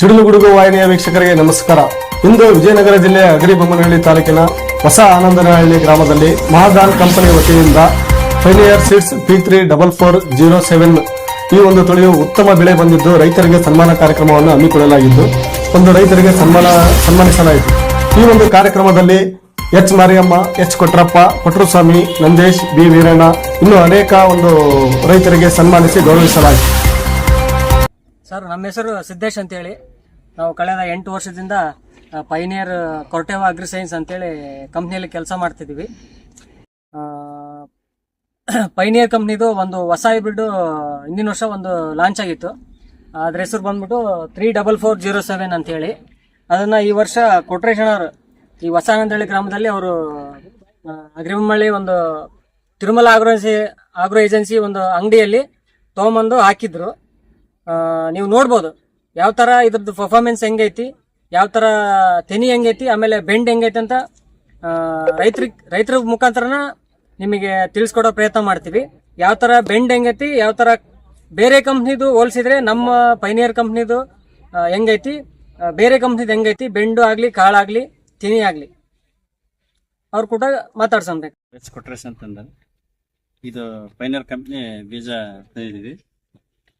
ಸಿಡಿಲುಗುಡುಗು ವಾಹಿನಿಯ ವೀಕ್ಷಕರಿಗೆ ನಮಸ್ಕಾರ. ಇಂದು ವಿಜಯನಗರ ಜಿಲ್ಲೆಯ ಅಗರಿಬೊಮ್ಮನಹಳ್ಳಿ ತಾಲೂಕಿನ ಹೊಸ ಆನಂದನಹಳ್ಳಿ ಗ್ರಾಮದಲ್ಲಿ ಮಹಾದಾನ್ ಕಂಪನಿ ವತಿಯಿಂದ Pioneer seeds P three double four zero seven ಈ ಒಂದು ತೊಳೆಯು ಉತ್ತಮ ಬೆಳೆ ಬಂದಿದ್ದು ರೈತರಿಗೆ ಸನ್ಮಾನ ಕಾರ್ಯಕ್ರಮವನ್ನು ಹಮ್ಮಿಕೊಳ್ಳಲಾಗಿದ್ದು, ಒಂದು ರೈತರಿಗೆ ಸನ್ಮಾನ ಸನ್ಮಾನಿಸಲಾಯಿತು. ಈ ಒಂದು ಕಾರ್ಯಕ್ರಮದಲ್ಲಿ H Mariyamma, H Kotrappa, Kotruswamy, Nandesh, B Veeranna ಇನ್ನು ಅನೇಕ ಒಂದು ರೈತರಿಗೆ ಸನ್ಮಾನಿಸಿ ಗೌರವಿಸಲಾಯಿತು. ಸರ್, ನಮ್ಮ ಹೆಸರು ಸಿದ್ದೇಶ್ ಅಂತೇಳಿ. ನಾವು ಕಳೆದ ಎಂಟು ವರ್ಷದಿಂದ ಪೈನಿಯರ್ ಕೊರ್ಟೆವ ಅಗ್ರಿಸೈನ್ಸ್ ಅಂತೇಳಿ ಕಂಪ್ನಿಯಲ್ಲಿ ಕೆಲಸ ಮಾಡ್ತಿದ್ದೀವಿ ಪೈನಿಯರ್ ಕಂಪ್ನಿದು ಒಂದು ಹೊಸ ಹೈಬ್ರಿಡ್ ಹಿಂದಿನ ವರ್ಷ ಒಂದು ಲಾಂಚ್ ಆಗಿತ್ತು. ಅದ್ರ ಹೆಸರು ಬಂದ್ಬಿಟ್ಟು three double four zero seven ಅಂತೇಳಿ. ಅದನ್ನು ಈ ವರ್ಷ ಕೊಟ್ರೇಶನರ್ ಈ ಹೊಸ ಆನಂದಹಳ್ಳಿ ಗ್ರಾಮದಲ್ಲಿ ಅವರು ಅಗ್ರಿಮಳ್ಳಿ ಒಂದು ತಿರುಮಲ ಆಗ್ರೋ ಆಗ್ರೋ ಏಜೆನ್ಸಿ ಒಂದು ಅಂಗಡಿಯಲ್ಲಿ ತೊಗೊಂಬಂದು ಹಾಕಿದ್ರು. ನೀವು ನೋಡ್ಬೋದು. ಯಾವ ತರ ಇದ್ರದ್ದು ಪರ್ಫಾರ್ಮೆನ್ಸ್ ಹೆಂಗೈತಿ, ಯಾವ ಥರ ತೆನಿ ಹೆಂಗೈತಿ, ಆಮೇಲೆ ಬೆಂಡ್ ಹೆಂಗೈತಿ ಅಂತ ರೈತರಿಗೆ ರೈತರ ಮುಖಾಂತರನ ನಿಮಗೆ ತಿಳಿಸ್ಕೊಡೋ ಪ್ರಯತ್ನ ಮಾಡ್ತೀವಿ. ಯಾವ ತರ ಬೆಂಡ್ ಹೆಂಗೈತಿ, ಯಾವ ತರ ಬೇರೆ ಕಂಪ್ನಿದು ಹೋಲಿಸಿದ್ರೆ ನಮ್ಮ ಪೈನಿಯರ್ ಕಂಪ್ನಿದು ಹೆಂಗೈತಿ ಬೇರೆ ಕಂಪ್ನಿದು ಹೆಂಗೈತಿ ಬೆಂಡು ಆಗಲಿ ಕಾಳಾಗಲಿ ತೆನಿ ಆಗ್ಲಿ. ಅವ್ರು ಕೂಡ ಅಂತಂದ ಇದು ಪೈನರ್ ಕಂಪ್ನಿ ಬೀಜ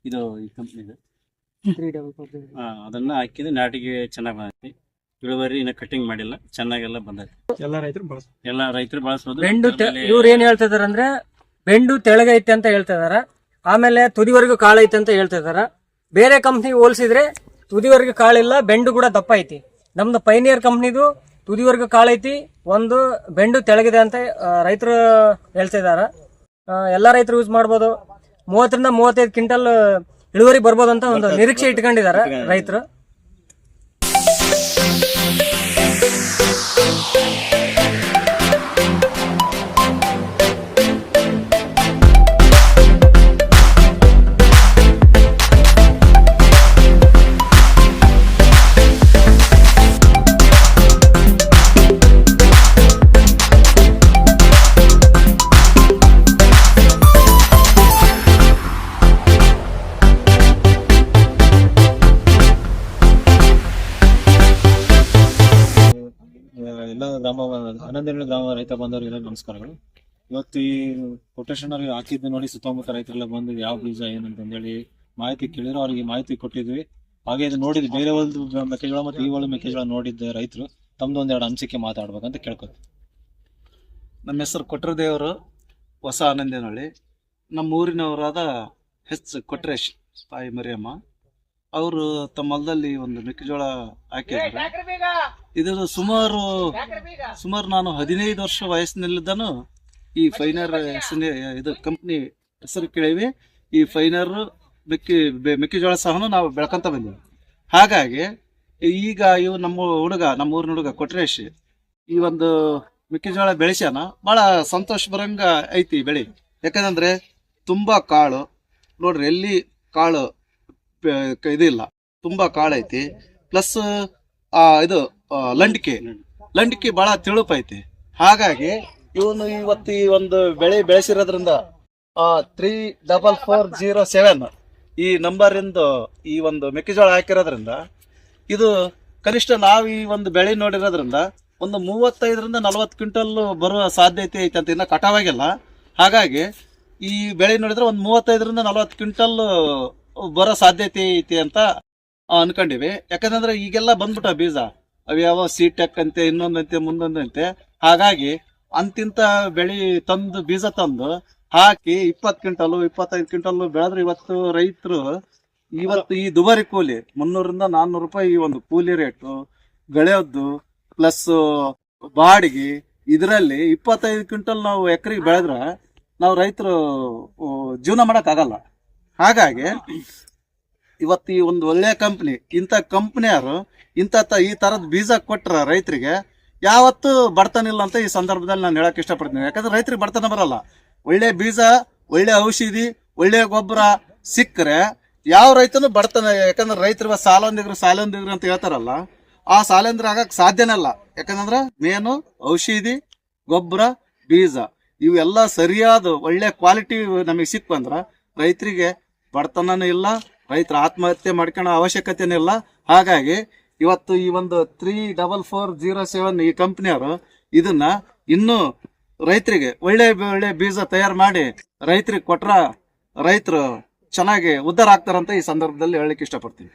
ಇದು ಈ ಕಂಪ್ನಿದು ಅದನ್ನ ಹಾಕಿದ್ರೆ ನಾಟಿಗೆ ಚೆನ್ನಾಗಿ ಬಂದೈತಿ. ಇಳುವರಿ ಇನ್ನ ಕಟಿಂಗ್ ಮಾಡಿಲ್ಲ ಚೆನ್ನಾಗೆಲ್ಲ ಬಂದೈತಿ. ಎಲ್ಲ ರೈತರು ಬಳಸ ಎಲ್ಲ ರೈತರು ಬಳಸಬಹುದು ಬೆಂಡು ಅದ್ರಲ್ಲಿ ಇವ್ರು ಏನ್ ಹೇಳ್ತಿದಾರೆ ಅಂದ್ರೆ ಬೆಂಡು ತೆಳಗೈತೆ ಅಂತ ಹೇಳ್ತಿದಾರ. ಆಮೇಲೆ ತುದಿವರೆಗೂ ಕಾಳೈತೆ ಅಂತ ಹೇಳ್ತಿದಾರ. ಬೇರೆ ಕಂಪ್ನಿ ಹೋಲಿಸಿದ್ರೆ ತುದಿವರೆಗೂ ಕಾಳಿಲ್ಲ ಬೆಂಡು ಕೂಡ ದಪ್ಪ ಐತಿ ನಮ್ದು ಪೈನಿಯರ್ ಕಂಪ್ನಿದು ತುದಿವರೆಗೂ ಕಾಳೈತಿ ಒಂದು ಬೆಂಡು ತೆಳಗಿದೆ ಅಂತ ರೈತರು ಹೇಳ್ತಿದಾರ. ಆ, ಎಲ್ಲಾ ರೈತರು ಯೂಸ್ ಮಾಡ್ಬೋದು. ಮೂವತ್ತರಿಂದ ಮೂವತ್ತೈದು ಕ್ವಿಂಟಲ್ ಇಳುವರಿ ಬರ್ಬೋದಂತ ಅಂತ ಒಂದು ನಿರೀಕ್ಷೆ ಇಟ್ಕೊಂಡಿದ್ದಾರೆ. ರೈತರು. ಗ್ರಾಮ ಹನ್ನೊಂದನೇ ಗ್ರಾಮ ರೈತ ಬಂದವರಿಗೆಲ್ಲ ನಮಸ್ಕಾರಗಳು. ಇವತ್ತು ಈ ಕೊಟೇಶನ್ ಅವ್ರಿಗೆ ಹಾಕಿದ್ದು ನೋಡಿ ಸುತ್ತಮುತ್ತ ರೈತರೆಲ್ಲ ಬಂದು ಯಾವ ಬೀಜ ಏನಂತಂದೇಳಿ ಮಾಹಿತಿ ಕೇಳಿದ್ರು. ಅವ್ರಿಗೆ ಮಾಹಿತಿ ಕೊಟ್ಟಿದ್ವಿ. ಹಾಗೆ ಇದು ನೋಡಿದ್ವಿ ಬೇರೆ ಒಂದು ಮೆಕ್ಕೆಜೋಳ ಮತ್ತು ಈ ಒಳ ಮೆಕ್ಕೆಜೋಳ ನೋಡಿದ್ದ ರೈತರು ತಮ್ದು ಒಂದೆರಡು ಅನಿಸಿಕೆ ಮಾತಾಡ್ಬೇಕಂತ ಕೇಳ್ಕೊತೀವಿ ನಮ್ಮ ಹೆಸರು ಕೊಟ್ರದೇವರು ಹೊಸ ಆನಂದೇನಹಳ್ಳಿ. ನಮ್ಮ ಊರಿನವರಾದ ಹೆಚ್ ಕೊಟ್ರೇಶ್ ತಾಯಿ ಮರಿಯಮ್ಮ. ಅವರು ತಮ್ಮ ಹೊಲದಲ್ಲಿ ಒಂದು ಮೆಕ್ಕೆಜೋಳ ಹಾಕಿದ್ದಾರೆ ಇದನ್ನು ಸುಮಾರು ಸುಮಾರು ನಾನು ಹದಿನೈದು ವರ್ಷ ವಯಸ್ಸಿನಲ್ಲಿದ್ದಾನು ಈ ಫೈನರ್ ಹೆಸರಿನ ಇದು ಕಂಪ್ನಿ ಹೆಸರು ಕೇಳಿವಿ. ಈ ಫೈನರ್ ಮೆಕ್ಕೆ ಮೆಕ್ಕೆಜೋಳ ಸಹ ನಾವು ಬೆಳ್ಕೊಂತ ಬಂದೀವಿ. ಹಾಗಾಗಿ ಈಗ ಇವು ನಮ್ಮ ಹುಡುಗ ನಮ್ಮ ಊರಿನ ಹುಡುಗ ಕೊಟ್ರೇಶ್ ಈ ಒಂದು ಮೆಕ್ಕೆಜೋಳ ಬೆಳೆಸ್ಯಾನ ಬಹಳ ಸಂತೋಷ ಬರಂಗ ಐತಿ ಬೆಳೆ. ಯಾಕಂದ್ರೆ ತುಂಬಾ ಕಾಳು ನೋಡ್ರಿ ಎಲ್ಲಿ ಕಾಳು ಇದಿಲ್ಲ ತುಂಬಾ ಕಾಳು ಐತಿ. ಪ್ಲಸ್ ಇದು ಆ, ಲಂಡಿಕೆ ಬಹಳ ತಿಳುಪೈತಿ ಹಾಗಾಗಿ ಇವನು ಇವತ್ತು ಈ ಒಂದು ಬೆಳೆ ಬೆಳೆಸಿರೋದ್ರಿಂದ three double four zero seven ಈ ನಂಬರ್ ಇಂದು ಈ ಒಂದು ಮೆಕ್ಕೆಜೋಳ ಹಾಕಿರೋದ್ರಿಂದ, ಇದು ಕನಿಷ್ಠ ನಾವು ಈ ಒಂದು ಬೆಳೆ ನೋಡಿರೋದ್ರಿಂದ ಒಂದು ಮೂವತ್ತೈದರಿಂದ ನಲವತ್ತು ಕ್ವಿಂಟಲ್ ಬರುವ ಸಾಧ್ಯತೆ ಐತೆ ಅಂತ ಇನ್ನೂ ಕಟಾವಾಗಿಲ್ಲ ಹಾಗಾಗಿ ಈ ಬೆಳೆ ನೋಡಿದ್ರೆ ಒಂದು ಮೂವತ್ತೈದರಿಂದ ನಲವತ್ತು ಕ್ವಿಂಟಲ್ ಬರೋ ಸಾಧ್ಯತೆ ಐತಿ ಅಂತ ಅನ್ಕೊಂಡಿವಿ. ಯಾಕಂದ್ರೆ ಈಗೆಲ್ಲ ಬಂದ್ಬಿಟ್ಟ ಬೀಜ. ಅವ್ಯಾವ ಟೆಕ್ ಅಂತೆ, ಇನ್ನೊಂದಂತೆ, ಮುಂದೊಂದಂತೆ. ಹಾಗಾಗಿ ಅಂತಿಂತ ಬೆಳಿ ತಂದು, ಬೀಜ ತಂದು ಹಾಕಿ ಇಪ್ಪತ್ತು ಕ್ವಿಂಟಲ್ ಇಪ್ಪತ್ತೈದು ಕ್ವಿಂಟಲ್ ಬೆಳೆದ್ರೆ ಇವತ್ತು ರೈತರು ಇವತ್ತು ಈ ದುಬಾರಿ ಕೂಲಿ, ಮುನ್ನೂರಿಂದ ನಾನ್ನೂರು ರೂಪಾಯಿ ಈ ಒಂದು ಕೂಲಿ ರೇಟು ಗಳೆಯದ್ದು ಪ್ಲಸ್ ಬಾಡಿಗೆ, ಇದರಲ್ಲಿ ಇಪ್ಪತ್ತೈದು ಕ್ವಿಂಟಲ್ ನಾವು ಎಕರೆಗೆ ಬೆಳೆದ್ರೆ ನಾವು ರೈತರು ಜೀವನ ಮಾಡೋಕ್ಕಾಗಲ್ಲ. ಹಾಗಾಗಿ ಇವತ್ತು ಈ ಒಂದು ಒಳ್ಳೆಯ ಕಂಪ್ನಿ ಇಂಥ ಕಂಪ್ನಿಯವರು ಇಂಥ ಈ ತರದ ಬೀಜ ಕೊಟ್ರ ರೈತರಿಗೆ ಯಾವತ್ತು ಬಡತನ ಇಲ್ಲ ಅಂತ ಈ ಸಂದರ್ಭದಲ್ಲಿ ನಾನು ಹೇಳಕ್ಕೆ ಇಷ್ಟಪಡ್ತೀನಿ. ಯಾಕಂದ್ರೆ ರೈತರಿಗೆ ಬಡತನ ಬರಲ್ಲ. ಒಳ್ಳೆ ಬೀಜ, ಒಳ್ಳೆ ಔಷಧಿ, ಒಳ್ಳೆ ಗೊಬ್ಬರ ಸಿಕ್ಕರೆ ಯಾವ ರೈತನು ಬಡತನ, ಯಾಕಂದ್ರೆ ರೈತರು ಸಾಲೊಂದಿಗ್ರು ಸಾಲೊಂದಿಗ್ರು ಅಂತ ಹೇಳ್ತಾರಲ್ಲ, ಆ ಸಾಲಂದ್ರ ಆಗಕ್ ಸಾಧ್ಯನೇ ಅಲ್ಲ ಯಾಕಂದ್ರೆ ಮೇನು, ಔಷಧಿ, ಗೊಬ್ಬರ, ಬೀಜ, ಇವೆಲ್ಲ ಸರಿಯಾದ ಒಳ್ಳೆ ಕ್ವಾಲಿಟಿ ನಮಗೆ ಸಿಕ್ಕು ರೈತರಿಗೆ ಬಡತನನೂ ಇಲ್ಲ ರೈತರ ಆತ್ಮಹತ್ಯೆ ಮಾಡ್ಕೊಳ್ಳೋ ಅವಶ್ಯಕತೆನಿಲ್ಲ ಹಾಗಾಗಿ ಇವತ್ತು ಈ ಒಂದು three double four zero seven ಈ ಕಂಪ್ನಿಯವರು ಇದನ್ನ ಇನ್ನೂ ರೈತರಿಗೆ ಒಳ್ಳೆ ಒಳ್ಳೆ ಬೀಜ ತಯಾರು ಮಾಡಿ ರೈತರಿಗೆ ಕೊಟ್ರ ರೈತರು ಚೆನ್ನಾಗಿ ಉದ್ಧಾರ ಆಗ್ತಾರಂತ ಈ ಸಂದರ್ಭದಲ್ಲಿ ಹೇಳಲಿಕ್ಕೆ ಇಷ್ಟಪಡ್ತೀನಿ.